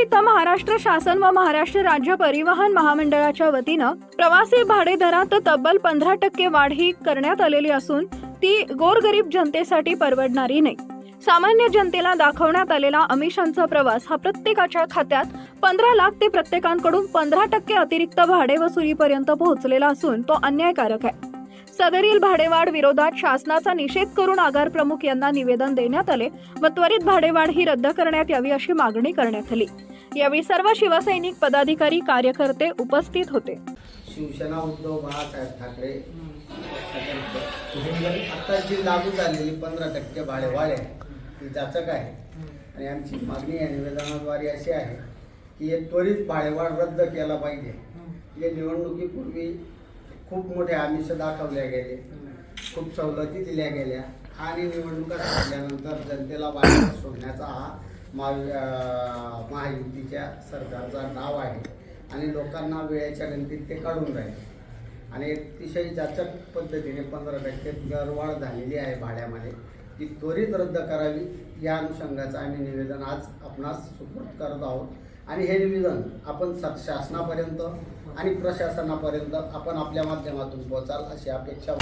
याकरिता महाराष्ट्र शासन व महाराष्ट्र राज्य परिवहन महामंडळाच्या वतीनं प्रवासी भाडे दरात तब्बल पंधरा टक्के वाढ ही करण्यात आलेली असून ती गोरगरीब जनतेसाठी परवडणारी नाही. सामान्य जनतेला दाखवण्यात आलेला अमिषांचा प्रवास हा प्रत्येकाच्या खात्यात पंधरा लाख ते प्रत्येकांकडून पंधरा टक्के अतिरिक्त भाडे वसुलीपर्यंत पोहोचलेला असून तो अन्यायकारक आहे. सदरील भाडेवाढ विरोधात शासनाचा निषेध करून आगार प्रमुख यांना निवेदन देण्यात आले व त्वरित भाडेवाढ ही रद्द करण्यात यावी अशी मागणी करण्यात आली. यावेळी सर्व शिवसैनिक पदाधिकारी कार्यकर्ते उपस्थित होते. शिवसेना उद्धव बाळासाहेब ठाकरे आता जी लागू झालेली पंधरा टक्के भाडेवाढ आहे ती जाचक आहे. आणि आमची मागणी या निवेदनाद्वारे अशी आहे की हे त्वरित भाडेवाढ रद्द केला पाहिजे. या निवडणुकीपूर्वी खूप मोठे आमिष दाखवले गेले खूप सवलती दिल्या गेल्या. आणि निवडणुका झाल्यानंतर जनतेला बाहेर सोडण्याचा हा महायुतीच्या सरकारचा नाव आहे आणि लोकांना वेळेच्या गणतीत ते काढून राहिले. आणि अतिशय जाचक पद्धतीने पंधरा टक्के दरवाढ झालेली आहे भाड्यामध्ये. ती त्वरित रद्द करावी या अनुषंगाचं आम्ही निवेदन आज आपणास सुपूर्द करत आहोत. आणि हे निवेदन आपण स शासनापर्यंत आणि प्रशासनापर्यंत आपण आपल्या माध्यमातून पोहोचाल अशी अपेक्षा